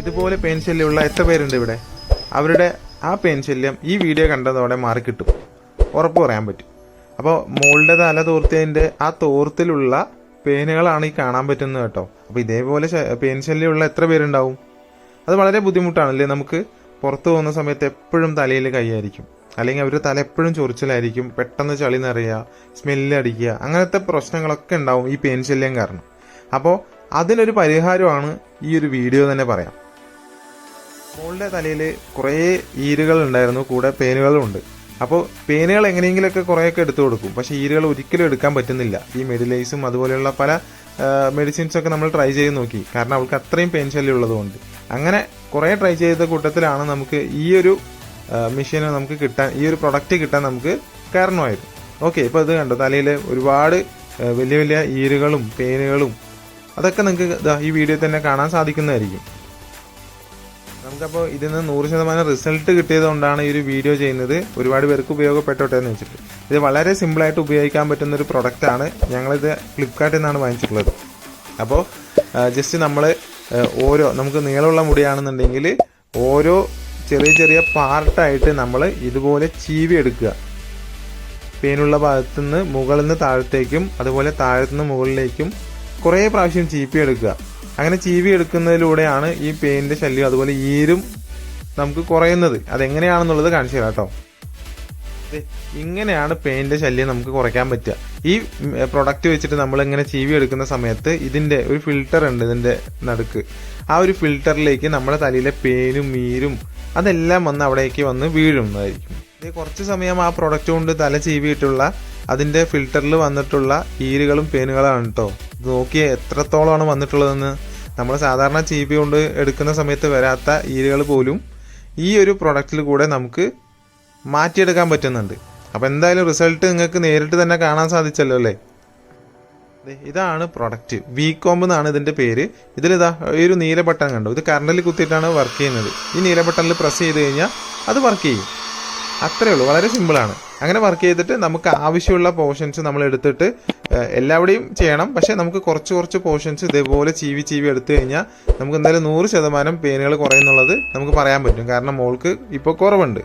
ഇതുപോലെ പെയിൻ ശല്യമുള്ള എത്ര പേരുണ്ട് ഇവിടെ? അവരുടെ ആ പെയിൻ ശല്യം ഈ വീഡിയോ കണ്ടതോടെ മാറിക്കിട്ടും ഉറപ്പ് പറയാൻ പറ്റും. അപ്പോൾ മോളുടെ തല തോർത്തിയതിന്റെ ആ തോർത്തിലുള്ള പേനുകളാണ് ഈ കാണാൻ പറ്റുന്നത് കേട്ടോ. അപ്പോൾ ഇതേപോലെ പെയിൻ ശല്യമുള്ള എത്ര പേരുണ്ടാവും? അത് വളരെ ബുദ്ധിമുട്ടാണല്ലേ? നമുക്ക് പുറത്തു പോകുന്ന സമയത്ത് എപ്പോഴും തലയിൽ കൈയായിരിക്കും അല്ലെങ്കിൽ അവർ തല എപ്പോഴും ചൊറിച്ചിലായിരിക്കും. പെട്ടെന്ന് ചളി നിറയുക സ്മെല്ല് അടിക്കുക അങ്ങനത്തെ പ്രശ്നങ്ങളൊക്കെ ഉണ്ടാവും ഈ പെയിൻ ശല്യം കാരണം. അപ്പോൾ അതിനൊരു പരിഹാരമാണ് ഈ ഒരു വീഡിയോ തന്നെ പറയാം. മോളുടെ തലയിൽ കുറേ ഈരുകൾ ഉണ്ടായിരുന്നു കൂടെ പേനുകളും ഉണ്ട് അപ്പോൾ പേനുകൾ എങ്ങനെയെങ്കിലുമൊക്കെ കുറേയൊക്കെ എടുത്തു കൊടുക്കും. പക്ഷേ ഈരുകൾ ഒരിക്കലും എടുക്കാൻ പറ്റുന്നില്ല. ഈ മെഡിലൈസും അതുപോലെയുള്ള പല മെഡിസിൻസൊക്കെ നമ്മൾ ട്രൈ ചെയ്ത് നോക്കി. കാരണം അവൾക്ക് അത്രയും പെയിൻ ശല്യം ഉള്ളതുകൊണ്ട്. അങ്ങനെ കുറേ ട്രൈ ചെയ്ത കൂട്ടത്തിലാണ് നമുക്ക് ഈ ഒരു മെഷീന് നമുക്ക് കിട്ടാൻ ഈ ഒരു പ്രൊഡക്റ്റ് കിട്ടാൻ നമുക്ക് കാരണമായിരുന്നു ഓക്കെ ഇപ്പോൾ ഇത് കണ്ടോ? തലയിൽ ഒരുപാട് വലിയ വലിയ ഈരുകളും പേനുകളും അതൊക്കെ നിങ്ങൾക്ക് ഈ വീഡിയോ തന്നെ കാണാൻ സാധിക്കുന്നതായിരിക്കും. നമുക്കപ്പോൾ ഇതിൽ നിന്ന് നൂറ് ശതമാനം റിസൾട്ട് കിട്ടിയത് കൊണ്ടാണ് ഈ ഒരു വീഡിയോ ചെയ്യുന്നത്. ഒരുപാട് പേർക്ക് ഉപയോഗപ്പെട്ടോട്ടെ എന്ന് വെച്ചിട്ട്. ഇത് വളരെ സിമ്പിളായിട്ട് ഉപയോഗിക്കാൻ പറ്റുന്ന ഒരു പ്രൊഡക്റ്റാണ് ഞങ്ങളിത് ഫ്ലിപ്കാർട്ടിൽ നിന്നാണ് വാങ്ങിച്ചിട്ടുള്ളത്. അപ്പോൾ ജസ്റ്റ് നമ്മൾ ഓരോ നമുക്ക് നീളമുള്ള മുടിയാണെന്നുണ്ടെങ്കിൽ ഓരോ ചെറിയ ചെറിയ പാർട്ടായിട്ട് നമ്മൾ ഇതുപോലെ ചീവി എടുക്കുക. പേനുള്ള ഭാഗത്തുനിന്ന് മുകളിൽ നിന്ന് താഴത്തേക്കും അതുപോലെ താഴത്തുനിന്ന് മുകളിലേക്കും കുറേ പ്രാവശ്യം ചീപ്പി എടുക്കുക. അങ്ങനെ ചീവി എടുക്കുന്നതിലൂടെയാണ് ഈ പെയിന്റിന്റെ ശല്യം അതുപോലെ ഈരും നമുക്ക് കുറയുന്നത്. അതെങ്ങനെയാണെന്നുള്ളത് കാണിച്ചു തരാം കേട്ടോ. ഇങ്ങനെയാണ് പെയിന്റെ ശല്യം നമുക്ക് കുറയ്ക്കാൻ പറ്റുക. ഈ പ്രൊഡക്റ്റ് വെച്ചിട്ട് നമ്മൾ ഇങ്ങനെ ചീവി എടുക്കുന്ന സമയത്ത് ഇതിന്റെ ഒരു ഫിൽട്ടർ ഉണ്ട് ഇതിന്റെ നടുക്ക്. ആ ഒരു ഫിൽട്ടറിലേക്ക് നമ്മുടെ തലയിലെ പെയിനും മീരും അതെല്ലാം വന്ന് അവിടേക്ക് വന്ന് വീഴുന്നതായിരിക്കും. ഇത് കുറച്ച് സമയം ആ പ്രൊഡക്റ്റ് കൊണ്ട് തല ചീവിയിട്ടുള്ള അതിന്റെ ഫിൽറ്ററിൽ വന്നിട്ടുള്ള ഈരുകളും പേനുകളാണ് കേട്ടോ ഇത് നോക്കി എത്രത്തോളമാണ് വന്നിട്ടുള്ളതെന്ന്. നമ്മൾ സാധാരണ ചീവി കൊണ്ട് എടുക്കുന്ന സമയത്ത് വരാത്ത ഈരുകൾ പോലും ഈ ഒരു പ്രൊഡക്റ്റിൽ കൂടെ നമുക്ക് മാറ്റിയെടുക്കാൻ പറ്റുന്നുണ്ട്. അപ്പോൾ എന്തായാലും റിസൾട്ട് നിങ്ങൾക്ക് നേരിട്ട് തന്നെ കാണാൻ സാധിച്ചല്ലോ അല്ലേ? ഇതാണ് പ്രൊഡക്റ്റ് വി കോംബ് എന്നാണ് ഇതിന്റെ പേര്. ഇതിലിതാ ഒരു നീല ബട്ടൺ കണ്ടോ? ഇത് കറണ്ടിൽ കുത്തിയിട്ടാണ് വർക്ക് ചെയ്യുന്നത്. ഈ നീല ബട്ടണിൽ പ്രസ് ചെയ്ത് കഴിഞ്ഞാൽ അത് വർക്ക് ചെയ്യും. അത്രേ ഉള്ളൂ. വളരെ സിമ്പിളാണ് അങ്ങനെ വർക്ക് ചെയ്തിട്ട് നമുക്ക് ആവശ്യമുള്ള പോർഷൻസ് നമ്മൾ എടുത്തിട്ട് എല്ലാവിടെയും ചെയ്യണം. പക്ഷേ നമുക്ക് കുറച്ച് കുറച്ച് പോർഷൻസ് ഇതേപോലെ ചീവി ചീവി എടുത്തു കഴിഞ്ഞാൽ നമുക്ക് എന്തായാലും നൂറ് ശതമാനം പെയിനുകൾ കുറയുന്നുള്ളത് നമുക്ക് പറയാൻ പറ്റും. കാരണം മോൾക്ക് ഇപ്പോൾ കുറവുണ്ട്.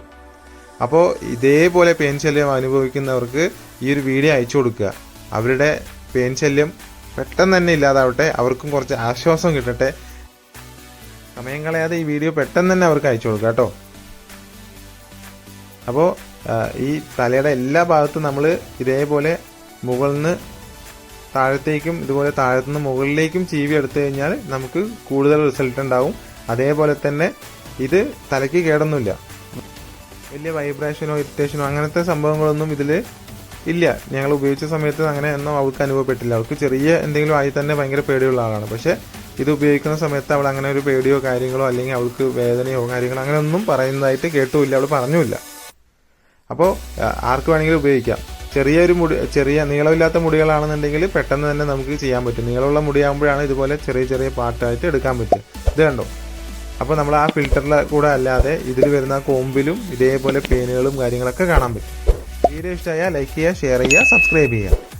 അപ്പോൾ ഇതേപോലെ പെയിൻ ശല്യം അനുഭവിക്കുന്നവർക്ക് ഈ ഒരു വീഡിയോ അയച്ചു കൊടുക്കുക. അവരുടെ പെയിൻ ശല്യം പെട്ടെന്ന് തന്നെ ഇല്ലാതാവട്ടെ. അവർക്കും കുറച്ച് ആശ്വാസം കിട്ടട്ടെ. സമയം കളയാതെ ഈ വീഡിയോ പെട്ടെന്ന് തന്നെ അവർക്ക് അയച്ചു കൊടുക്കുക കേട്ടോ. അപ്പോൾ ഈ തലയുടെ എല്ലാ ഭാഗത്തും നമ്മൾ ഇതേപോലെ മുകളിൽ നിന്ന് താഴത്തേക്കും ഇതുപോലെ താഴത്തു നിന്ന് മുകളിലേക്കും ചീവി എടുത്തു കഴിഞ്ഞാൽ നമുക്ക് കൂടുതൽ റിസൾട്ട് ഉണ്ടാവും. അതേപോലെ തന്നെ ഇത് തലയ്ക്ക് കേടൊന്നുമില്ല. വലിയ വൈബ്രേഷനോ ഇറിറ്റേഷനോ അങ്ങനത്തെ സംഭവങ്ങളൊന്നും ഇതിൽ ഇല്ല. ഞങ്ങൾ ഉപയോഗിച്ച സമയത്ത് അങ്ങനെ ഒന്നും അവൾക്ക് അനുഭവപ്പെട്ടില്ല. അവൾക്ക് ചെറിയ എന്തെങ്കിലും ആയി തന്നെ ഭയങ്കര പേടിയുള്ള ആളാണ്. പക്ഷേ ഇത് ഉപയോഗിക്കുന്ന സമയത്ത് അവൾ അങ്ങനെ ഒരു പേടിയോ കാര്യങ്ങളോ അല്ലെങ്കിൽ അവൾക്ക് വേദനയോ കാര്യങ്ങളോ അങ്ങനെ ഒന്നും പറയുന്നതായിട്ട് കേട്ടുമില്ല. അവൾ പറഞ്ഞുമില്ല. അപ്പോൾ ആർക്ക് വേണമെങ്കിലും ഉപയോഗിക്കാം. ചെറിയൊരു മുടി ചെറിയ നീളമില്ലാത്ത മുടികളാണെന്നുണ്ടെങ്കിൽ പെട്ടെന്ന് തന്നെ നമുക്ക് ചെയ്യാൻ പറ്റും. നീളമുള്ള മുടിയാകുമ്പോഴാണ് ഇതുപോലെ ചെറിയ ചെറിയ പാർട്ടായിട്ട് എടുക്കാൻ പറ്റും ഇത് കണ്ടോ? അപ്പോൾ നമ്മൾ ആ ഫിൽറ്ററിൽ കൂടെ അല്ലാതെ ഇതിൽ വരുന്ന കോമ്പിലും ഇതേപോലെ പേനുകളും കാര്യങ്ങളൊക്കെ കാണാൻ പറ്റും. വീഡിയോ ഇഷ്ടമായാൽ ലൈക്ക് ചെയ്യുക ഷെയർ ചെയ്യുക സബ്സ്ക്രൈബ് ചെയ്യുക.